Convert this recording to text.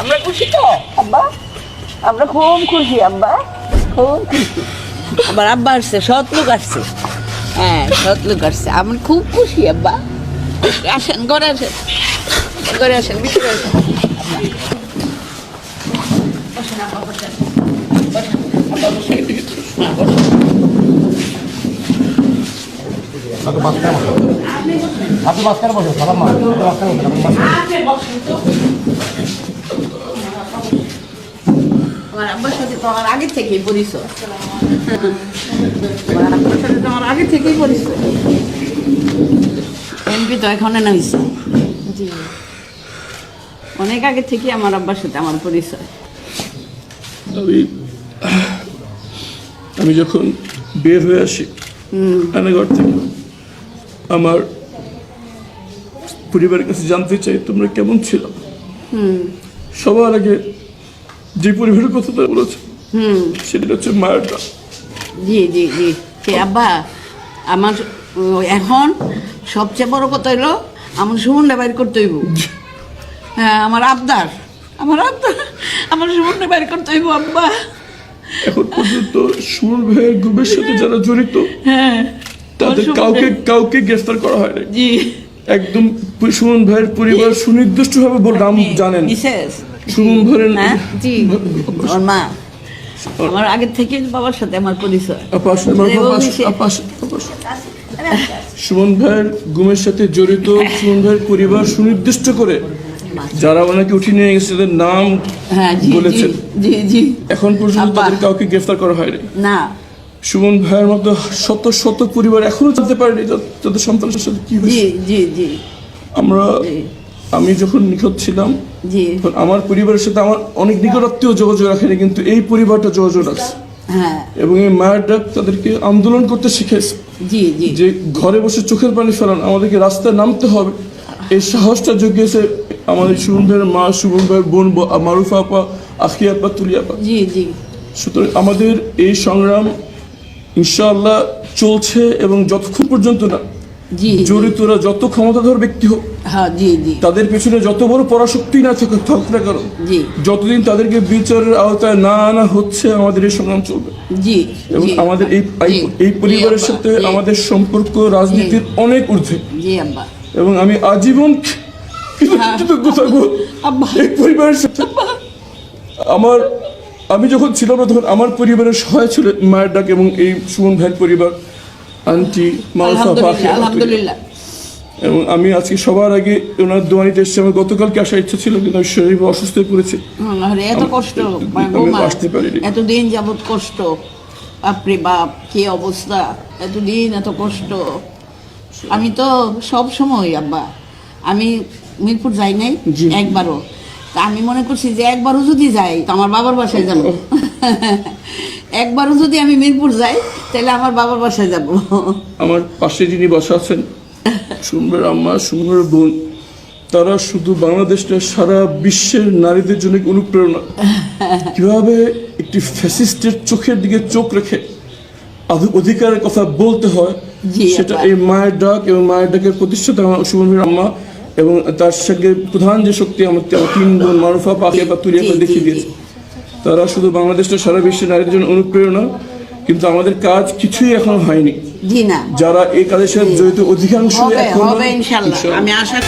আমরা খুশি তো? আব্বা আমরা খুব খুশি আব্বা। খুব খুশি। আবার আব্বা আসছে সৎ লোক আসছে। হ্যাঁ সৎ লোক আসছে। আমরা খুব খুশি আব্বা। আসেন ঘরে আসেন। ঘরে আসেন ভিতরে আসেন। আপনি মাঝখানে বসেন। আপনি মাঝখানে বসেন সালাম মা আপনি মাঝখানে বসেন আপনি মাঝখানে আমার আব্বার সাথে তো আমার আগে থেকেই পরিচয়। আমার আব্বার সাথে তো আমার আগে থেকেই পরিচয়। এমপি তো এখনও নাইছে অনেক আগে থেকে আমার আব্বার সাথে আমার পরিচয়। আমি আমি যখন বের হয়ে আসি রান্নাঘর থেকে আমার পরিবারের কাছে জানতে চাই তোমরা কেমন ছিল? সবার আগে যে পরিবারের কথাটা বলেছে সেটা হচ্ছে মায়ের ডাক। জি জি জি সে আব্বা আমার এখন সবচেয়ে বড় কথা হইল আমার সুমনটা বাইর করতে হইব। হ্যাঁ আমার আবদার আমার আবদার আমার সুমনটা বাইর করতে হইব আব্বা। এখন পর্যন্ত সুর ভাইয়ের গ্রুপের সাথে যারা জড়িত হ্যাঁ তাদের কাউকে কাউকে গ্রেফতার করা হয়নি জি। একদম সুমন ভাইয়ের পরিবার সুনির্দিষ্টভাবে বল নাম জানেন। সুমন ভাইয়ের হ্যাঁ? জি। মা। আমার আগের থেকে বাবার সাথে আমার পরিচয়। সুমন ভাইয়ের গুমের সাথে জড়িত সুমন ভাইয়ের পরিবার সুনির্দিষ্ট করে যারা ওনাকে উঠিয়ে নিয়ে গেছে তাদের নাম হ্যাঁ বলেছেন। জি জি। এখন পর্যন্ত। তাদের কাউকে গ্রেফতার করা হয়নি। না। সুমন ভাইয়ের মতো শত শত পরিবার এখনও জানতে পারেনি তাদের সন্তানের সাথে কি হয়েছে। জি জি। আমরা আমি যখন নিখোঁজ ছিলাম তখন আমার পরিবারের সাথে আমার অনেক নিকটাত্মীয় যোগাযোগ রাখেনি কিন্তু এই পরিবারটা যোগাযোগ রাখছে। হ্যাঁ। এবং এই মায়ের ডাক তাদেরকে আন্দোলন করতে শিখেছে জি জি। যে ঘরে বসে চোখের পানি ফেলান আমাদেরকে রাস্তায় নামতে হবে। এই সাহসটা জুগিয়েছে আমাদের সুমন ভাইয়ের মা সুমন ভাইয়ের বোন মারুফা আপা আখি আপা তুলি আপা। জি জি। সুতরাং আমাদের এই সংগ্রাম ইনশাআল্লাহ চলছে এবং যতক্ষণ পর্যন্ত না জড়িতরা যত ক্ষমতাধর ব্যক্তি হোক হ্যাঁ তাদের পেছনে যত বড় পরাশক্তি না থাকুক থাকুক না কারণ যতদিন তাদেরকে বিচারের আওতায় না আনা হচ্ছে আমাদের এই সংগ্রাম চলবে। জি এবং আমাদের এই এই- পরিবারের সাথে আমাদের সম্পর্ক রাজনীতির অনেক ঊর্ধ্বে। এবং আমি আজীবন কৃতজ্ঞ থাকব। এই পরিবারের সাথে। আমার আমি যখন ছিলাম না তখন আমার পরিবারের সহায় ছিল মায়ের ডাক এবং এই সুমন ভাইয়ের পরিবার আন্টি মালসা আলহামদুলিল্লাহ পাখি আলহামদুলিল্লাহ। এবং আমি আজকে সবার আগে ওনার দোয়ানিতে এসেছি। আমার গতকালকে আসার ইচ্ছা ছিল কিন্তু শরীর অসুস্থ হয়ে পড়েছি। এত কষ্ট আসতে পারিনি। এতদিন যাবত কষ্ট। বাপরে বাপ কি অবস্থা এতদিন এত কষ্ট। আমি তো সব সময় আব্বা আমি মিরপুর যাই নাই একবারও। আমি মনে করছি যে একবারও যদি যাই তো আমার বাবার বাসায় যাব। একবারও যদি আমি মিরপুর যাই তাহলে আমার বাবার বাসায় যাব। আমার পাশে যিনি বসা আছেন সুন্দর আম্মা সুন্দর বোন তারা শুধু বাংলাদেশটা সারা বিশ্বের নারীদের জন্য অনুপ্রেরণা? কীভাবে একটি ফ্যাসিস্টের চোখের দিকে চোখ রেখে অধিকারের কথা বলতে হয় সেটা এই মায়ের ডাক এবং মায়ের ডাকের প্রতিষ্ঠাতা আমার সুমনের আম্মা এবং তার সঙ্গে প্রধান যে শক্তি আমার আমার তিন বোন মারুফা পাকে বা জি, দেখিয়ে। দিয়েছে। তারা শুধু বাংলাদেশটা সারা বিশ্বের নারীদের জন্য অনুপ্রেরণা কিন্তু আমাদের কাজ কিছুই এখন হয়নি। যারা এই কাজের সাথে জড়িত অধিকাংশ আমি আশা